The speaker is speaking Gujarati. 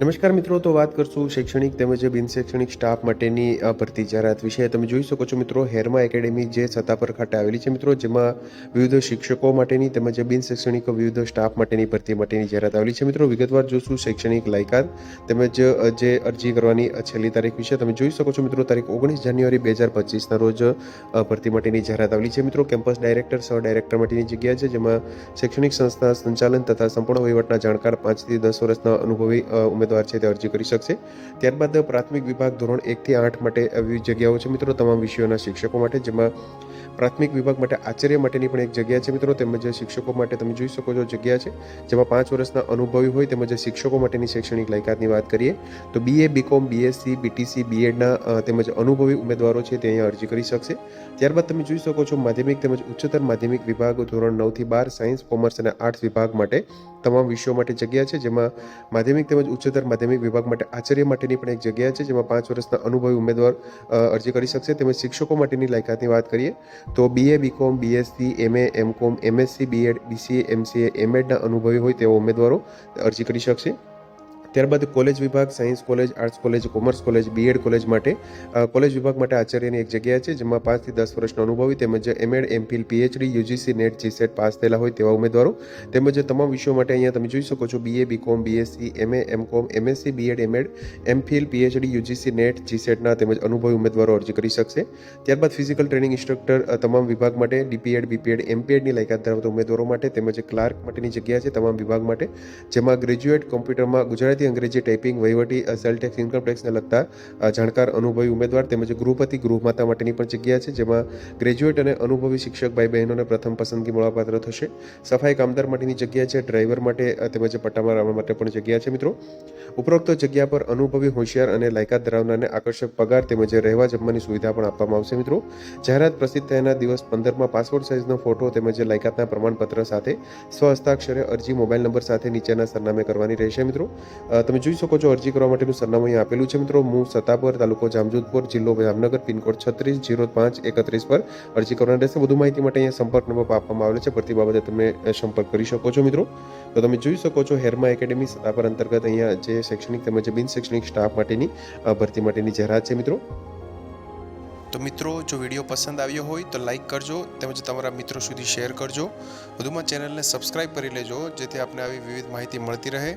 નમસ્કાર મિત્રો તો વાત કરશું શૈક્ષણિક તેમજ બિન શૈક્ષણિક સ્ટાફ માટેની ભરતી જાહેરાત વિશે. તમે જોઈ શકો છો મિત્રો હેરમા એકેડેમી જે સત્તાપર ખાતે આવેલી છે મિત્રો જેમાં વિવિધ શિક્ષકો માટેની તેમજ બિન શૈક્ષણિક વિવિધ સ્ટાફ માટેની ભરતી માટેની જાહેરાત આવેલી છે મિત્રો. વિગતવાર જોશું શૈક્ષણિક લાયકાત તેમજ જે અરજી કરવાની છેલ્લી તારીખ વિશે. તમે જોઈ શકો છો મિત્રો તારીખ ઓગણીસ જાન્યુઆરી બે હજાર પચીસના રોજ ભરતી માટેની જાહેરાત આવેલી છે મિત્રો. કેમ્પસ ડાયરેક્ટર સહ ડાયરેક્ટર માટેની જગ્યા છે જેમાં શૈક્ષણિક સંસ્થા સંચાલન તથા સંપૂર્ણ વહીવટના જાણકાર પાંચથી દસ વર્ષના અનુભવી અ, ઉમેદવાર છે તે અરજી કરી શકશે. ત્યારબાદ પ્રાથમિક વિભાગ ધોરણ એકથી આઠ માટે એવી જગ્યાઓ છે મિત્રો તમામ વિષયોના શિક્ષકો માટે, જેમાં પ્રાથમિક વિભાગ માટે આચાર્ય માટેની પણ એક જગ્યા છે મિત્રો. તેમજ શિક્ષકો માટે તમે જોઈ શકો છો જગ્યા છે, જેમાં પાંચ વર્ષના અનુભવી હોય તેમજ શિક્ષકો માટેની શૈક્ષણિક લાયકાતની વાત કરીએ, તો બીએ બીકોમ બીએસસી બીટીસી બીએડના તેમજ અનુભવી ઉમેદવારો છે તે અહીંયા અરજી કરી શકશે. ત્યારબાદ તમે જોઈ શકો છો માધ્યમિક તેમજ ઉચ્ચતર માધ્યમિક વિભાગ ધોરણ નવથી બાર, સાયન્સ, કોમર્સ અને આર્ટ્સ વિભાગ માટે તમામ વિષયો માટે જગ્યા છે, જેમાં માધ્યમિક તેમજ ઉચ્ચતર માધ્યમિક વિભાગ માટે આચાર્ય માટેની પણ એક જગ્યા છે, જેમાં પાંચ વર્ષના અનુભવી ઉમેદવાર અરજી કરી શકશે. તેમજ શિક્ષકો માટેની લાયકાતની વાત કરીએ, તો BA BCom BSc MA MCom MSc BEd BCA MCA એમએડના અનુભવી હોય તેવા ઉમેદવારો અરજી કરી શકશે. ત્યારબાદ કોલેજ વિભાગ, science college, arts college, commerce college BEd college માટે કોલેજ વિભાગ માટે આચાર્યની એક જગ્યા છે, જેમાં પાંચથી દસ વર્ષનો અનુભવી તેમજ MEd MPhil PhD UGC NET GSET pass થયેલા હોય તેવા ઉમેદવારો. તેમજ તમામ વિષયો માટે અહીંયા તમે જોઈ શકો છો BA BCom BSc MA MCom MSc BEd MEd MPhil PhD UGC NET જીસેટના તેમજ અનુભવી ઉમેદવારો અરજી કરી શકશે. ત્યારબાદ ફિઝિકલ ટ્રેનિંગ ઇન્સ્ટ્રક્ટર તમામ વિભાગ માટે ડીપીએડ બીપીએડ એમપીએડની લાયકાત ધરાવતા ઉમેદવારો માટે તેમજ ક્લાર્ક માટેની જગ્યા છે તમામ વિભાગ માટે, જેમાં ગ્રેજ્યુએટ કોમ્પ્યુટરમાં ગુજરાતી અંગ્રેજી ટાઈપિંગ વહીવટી સેલ ટેક્સ, ઇન્કમ ટેક્સને લગતા જાણકાર, અનુભવી ઉમેદવાર તેમજ ગૃહપતિ, ગૃહમાતા માટેની પણ જગ્યા છે, જેમાં ગ્રેજ્યુએટ અને અનુભવી શિક્ષક ભાઈ બહેનોને પ્રથમ પસંદગી મળવાપાત્ર થશે. સફાઈ કામદાર માટેની જગ્યા છે, ડ્રાઈવર માટે તેમજ તેમજ પટ્ટામાર માટે પણ જગ્યા છે, મિત્રો. ઉપરોક્ત જગ્યા પર અનુભવી હોશિયાર અને લાયકાત ધરાવનારને આકર્ષક પગાર તેમજ રહેવા જમવાની સુવિધા પણ આપવામાં આવશે, મિત્રો. જાહેરાત પ્રસિદ્ધ થયાના દિવસ પંદરમાં પાસપોર્ટ સાઇઝનો ફોટો તેમજ લાયકાતના પ્રમાણપત્ર સાથે સ્વ હસ્તાક્ષરે અરજી મોબાઈલ નંબર સાથે નીચેના સરનામે કરવાની રહેશે, મિત્રો. તમે જોઈ શકો છો અરજી કરવા માટેનું સરનામું અહીં આપેલું છે મિત્રો. હું સતાપર તાલુકો જામજોધપુર જિલ્લો જામનગર, પિનકોડ છત્રીસ, જીરો પાંચ, એકત્રીસ પર અરજી કરવાની રહેશે. વધુ માહિતી માટે અહીંયા સંપર્ક નંબર આપવામાં આવેલો છે. ભરતી બાબતે તમે સંપર્ક કરી શકો છો મિત્રો. તો તમે જોઈ શકો છો હેરમા એકેડેમી સતાપર અંતર્ગત અહીંયા જે શૈક્ષણિક તેમજ બિન શૈક્ષણિક સ્ટાફ માટેની ભરતી માટેની જાહેરાત છે મિત્રો. તો મિત્રો, જો વીડિયો પસંદ આવ્યો હોય તો લાઇક કરજો તેમજ તમારા મિત્રો સુધી શેર કરજો. વધુમાં ચેનલને સબસ્ક્રાઇબ કરી લેજો જેથી આપને આવી વિવિધ માહિતી મળતી રહે.